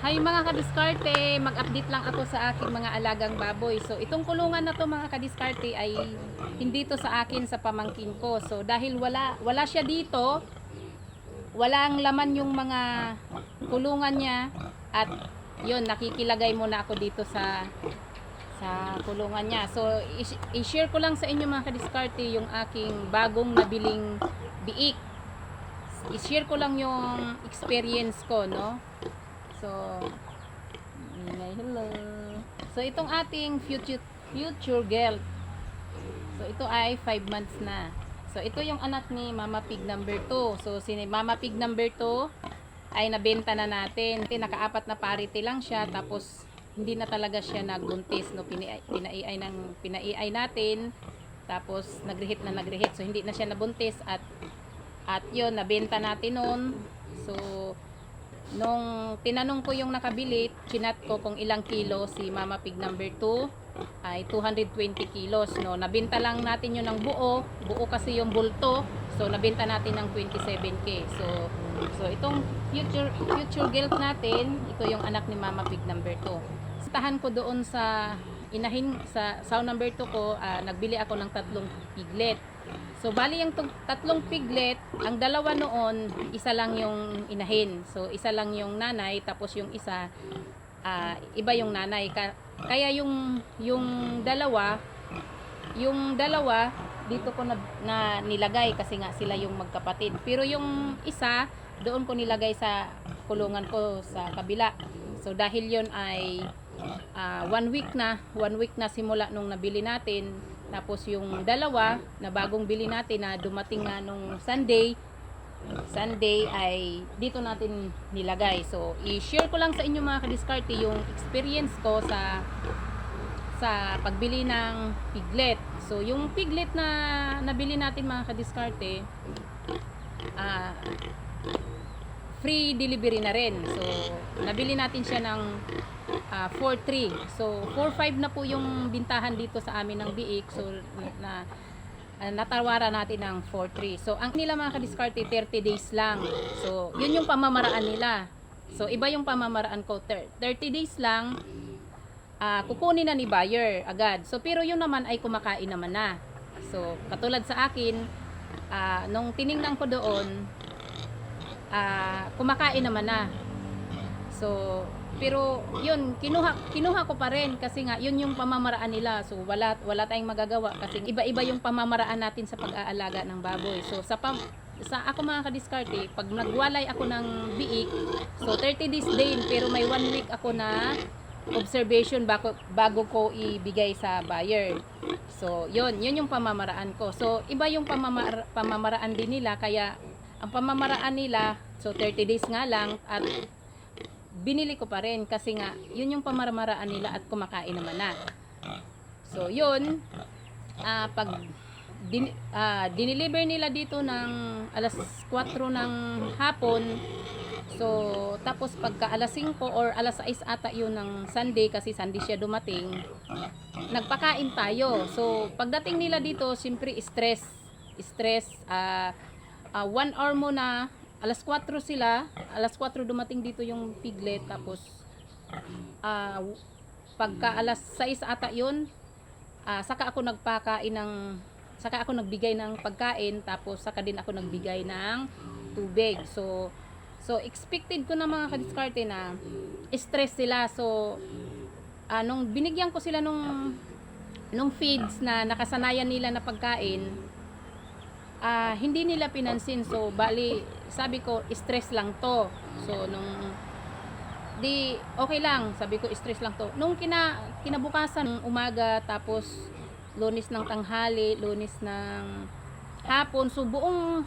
Hi mga kadiskarte, mag-update lang ako sa aking mga alagang baboy. So itong kulungan na to mga kadiskarte ay hindi to sa akin sa pamangkin ko. So dahil wala wala siya dito, walang laman yung mga kulungan niya at yun nakikilagay muna ako dito sa sa kulungan niya. So i-share ko lang sa inyo mga kadiskarte yung aking bagong nabiling biik. I-share ko lang yung experience ko, no? So, ingay, hello. So, itong ating future, future girl. So, ito ay 5 months na. So, ito yung anak ni Mama Pig number 2. So, si Mama Pig number 2 ay nabenta na natin. Nakaapat na parity lang siya. Tapos, hindi na talaga siya nagbuntis. No? Pinai, pinaiay, ng, pinaiay natin. Tapos, nagrehit na nagrehit. So, hindi na siya nabuntis. At, at yun, nabenta natin noon. So, Nung tinanong ko yung nakabili, chinat ko kung ilang kilo si Mama Pig number 2 ay 220 kilos. No? Nabenta lang natin yun ng buo. Buo kasi yung bulto. So, nabenta natin ng 27k. So, so itong future, future guilt natin, ito yung anak ni Mama Pig number 2. Sitahan ko doon sa inahin, sa sound number 2 ko, ah, nagbili ako ng tatlong piglet. So, bali yung tatlong piglet, ang dalawa noon, isa lang yung inahin. So, isa lang yung nanay, tapos yung isa, ah, iba yung nanay. Ka- kaya yung, yung dalawa, yung dalawa, dito ko na, na nilagay kasi nga sila yung magkapatid. Pero yung isa, doon ko nilagay sa kulungan ko sa kabila. So, dahil yon ay ah, one week na, one week na simula nung nabili natin. Tapos yung dalawa na bagong bili natin na dumating nga nung Sunday, Sunday ay dito natin nilagay. So, i-share ko lang sa inyo mga kadiskarte yung experience ko sa sa pagbili ng piglet. So, yung piglet na nabili natin mga kadiskarte, ah free delivery na rin. So, nabili natin siya ng ah, 4.3. So, 4.5 na po yung bintahan dito sa amin ng biik. So, na, ah, natawaran natin ng 4.3. So, ang nila mga kadiskarte, 30 days lang. So, yun yung pamamaraan nila. So, iba yung pamamaraan ko. Thir- 30 days lang, ah, kukunin na ni buyer agad. So, pero yun naman ay kumakain naman na. So, katulad sa akin, ah, nung tiningnan ko doon, ah, kumakain naman na. So, pero yun, kinuha, kinuha ko pa rin kasi nga yun yung pamamaraan nila. So, wala, wala tayong magagawa kasi iba-iba yung pamamaraan natin sa pag-aalaga ng baboy. So, sa pam, sa ako mga kadiskarte, pag nagwalay ako ng biik, so 30 days din, pero may one week ako na observation bago, bago ko ibigay sa buyer. So, yun, yun yung pamamaraan ko. So, iba yung pamamara, pamamaraan din nila, kaya ang pamamaraan nila, so 30 days nga lang, at binili ko pa rin kasi nga, yun yung pamamaraan nila at kumakain naman na. So, yun, ah pag din, ah, diniliver nila dito ng alas 4 ng hapon, so, tapos pagka alas 5 or alas 6 ata yun ng Sunday, kasi Sunday siya dumating, nagpakain tayo. So, pagdating nila dito, siyempre stress, stress, ah, ah, one hour muna, alas 4 sila, alas 4 dumating dito yung piglet, tapos, ah, pagka alas 6 ata yun, ah, saka ako nagpakain ng, saka ako nagbigay ng pagkain, tapos saka din ako nagbigay ng tubig. So, so expected ko na mga kadiskarte na stress sila. So, ah, nung binigyan ko sila nung nung feeds na nakasanayan nila na pagkain, ah, hindi nila pinansin. So, bali, sabi ko, stress lang to. So, nung, di, okay lang. Sabi ko, stress lang to. Nung kina, kinabukasan umaga, tapos, lunis ng tanghali, lunis ng hapon. So, buong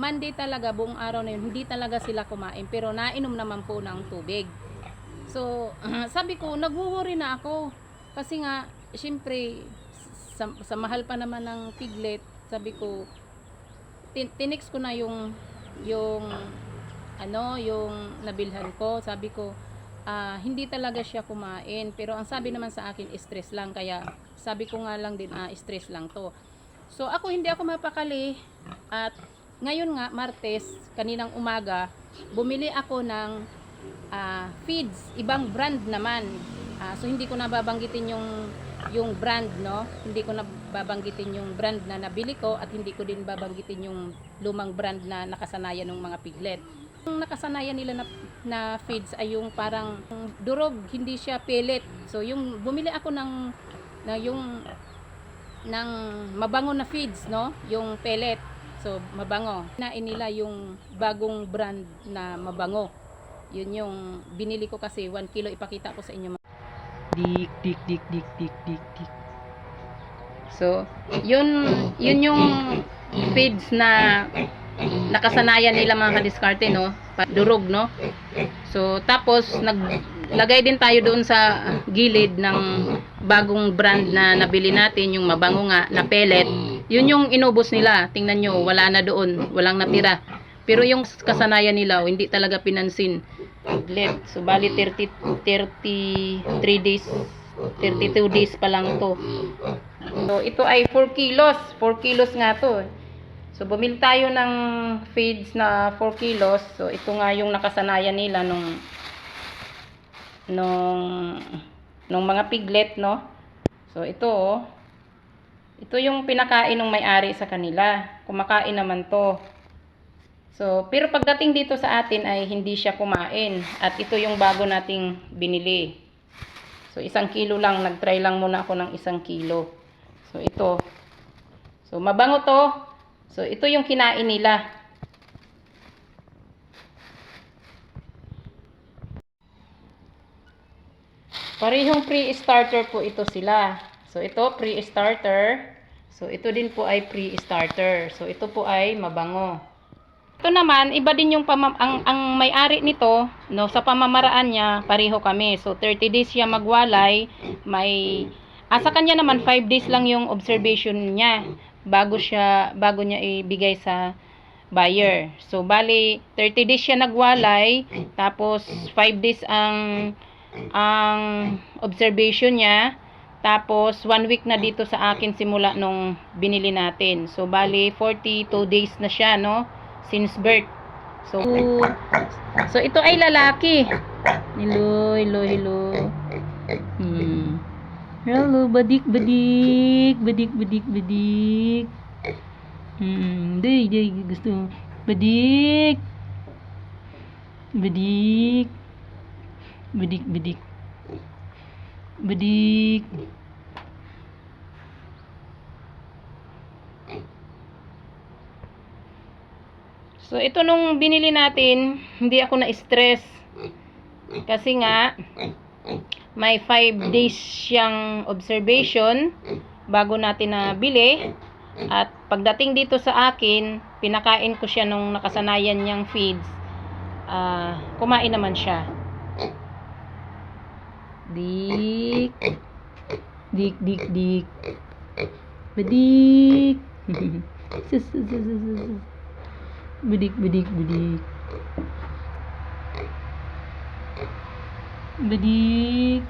Monday talaga, buong araw na yun, hindi talaga sila kumain. Pero, nainom naman po ng tubig. So, sabi ko, nagwo-worry na ako. Kasi nga, syempre, sa, sa mahal pa naman ng piglet, sabi ko, tin tinix ko na yung yung ano yung nabilhan ko. Sabi ko ah, hindi talaga siya kumain. Pero ang sabi naman sa akin stress lang. Kaya sabi ko nga lang din ah, stress lang to. So ako hindi ako mapakali at ngayon nga Martes kaninang umaga bumili ako ng ah, feeds, ibang brand naman. Ah, so hindi ko na babanggitin yung yung brand, no? Hindi ko na babanggitin yung brand na nabili ko at hindi ko din babanggitin yung lumang brand na nakasanayan ng mga piglet. Yung nakasanayan nila na, na feeds ay yung parang durog, hindi siya pellet. So yung bumili ako ng na yung ng mabango na feeds, no? Yung pellet. So, mabango. Nain nila yung bagong brand na mabango. Yun yung binili ko kasi 1 kilo ipakita ko sa inyo. Dik, dik, dik, dik, dik, dik, dik. So, yun yun yung feeds na nakasanayan nila mga kadiskarte, no? Durog, no? So, tapos naglagay din tayo doon sa gilid ng bagong brand na nabili natin, yung mabango nga na pellet. Yun yung inubos nila. Tingnan nyo, wala na doon, walang natira. Pero yung kasanayan nila, hindi talaga pinansin. Piglet. So, bali 30, 33 days, 32 days pa lang to. So, ito ay 4 kilos. 4 kilos nga to. So, bumili tayo ng feeds na 4 kilos. So, ito nga yung nakasanayan nila nung nung nung mga piglet, no? So, ito, oh. Ito yung pinakain ng may-ari sa kanila. Kumakain naman to. So, pero pagdating dito sa atin ay hindi siya kumain. At ito yung bago nating binili. So, isang kilo lang. Nag-try lang muna ako ng isang kilo. So, ito. So, mabango to. So, ito yung kinain nila. Parehong pre-starter po ito sila. So, ito pre-starter. So, ito din po ay pre-starter. So, ito po ay mabango. Ito naman, iba din yung pamam ang, ang may-ari nito, no, sa pamamaraan niya, pareho kami. So 30 days siya magwalay, may ah, sa kanya naman 5 days lang yung observation niya bago siya bago niya ibigay sa buyer. So bali 30 days siya nagwalay, tapos 5 days ang ang observation niya. Tapos, one week na dito sa akin simula nung binili natin. So, bali, 42 days na siya, no? Since birth. So, so ito ay lalaki. Hello, hello, hello. Hmm. Hello, badik, badik. Badik, badik, badik. Hmm, day, day, gusto. Badik. Badik. Badik, badik. Badik. So, ito nung binili natin, hindi ako na-stress. Kasi nga, may 5 days siyang observation bago natin nabili. At pagdating dito sa akin, pinakain ko siya nung nakasanayan niyang feeds. Ah, kumain naman siya. Dik. Dik, dik, dik. Badik. sus. Badik, badik, badik. Badik.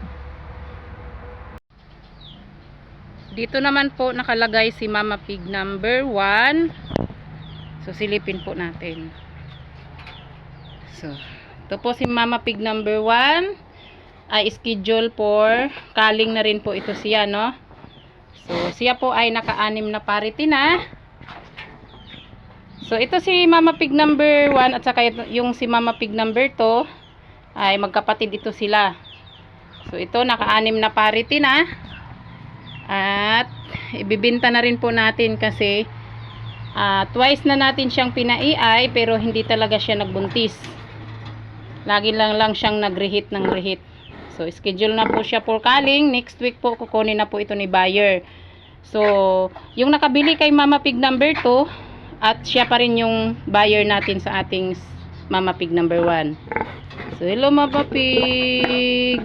Dito naman po nakalagay si Mama Pig number 1. So silipin po natin. So, ito po si Mama Pig number 1 ay schedule for kaling na rin po ito siya, no? So, siya po ay naka-anim na parity na. So, ito si Mama Pig number 1 at saka yung si Mama Pig number 2 ay magkapatid ito sila. So, ito naka-anim na parity na. At ibibinta na rin po natin kasi ah, twice na natin siyang pinaiay pero hindi talaga siya nagbuntis. Lagi lang lang siyang nag-reheat ng reheat. So, schedule na po siya for calling. Next week po, kukunin na po ito ni buyer. So, yung nakabili kay Mama Pig number 2, at siya pa rin yung buyer natin sa ating Mama Pig number 1. So, hello Mama Pig!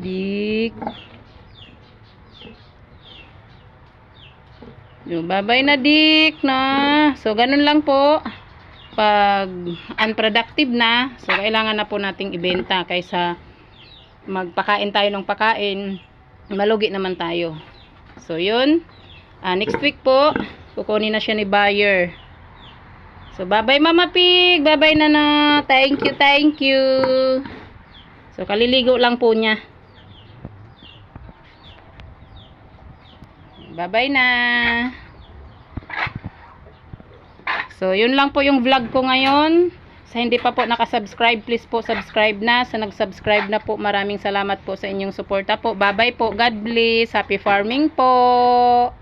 Dik! Yung babay na dik na. So, ganun lang po pag unproductive na, so kailangan na po nating ibenta kaysa magpakain tayo ng pakain, malugi naman tayo. So, yun. Ah, next week po, kukunin na siya ni buyer. So, bye-bye Mama Pig. Bye-bye Nana. Thank you, thank you. So, kaliligo lang po niya. Bye-bye na. So, yun lang po yung vlog ko ngayon. Sa hindi pa po nakasubscribe, please po subscribe na. Sa nag-subscribe na po, maraming salamat po sa inyong suporta po. Bye-bye po. God bless. Happy farming po.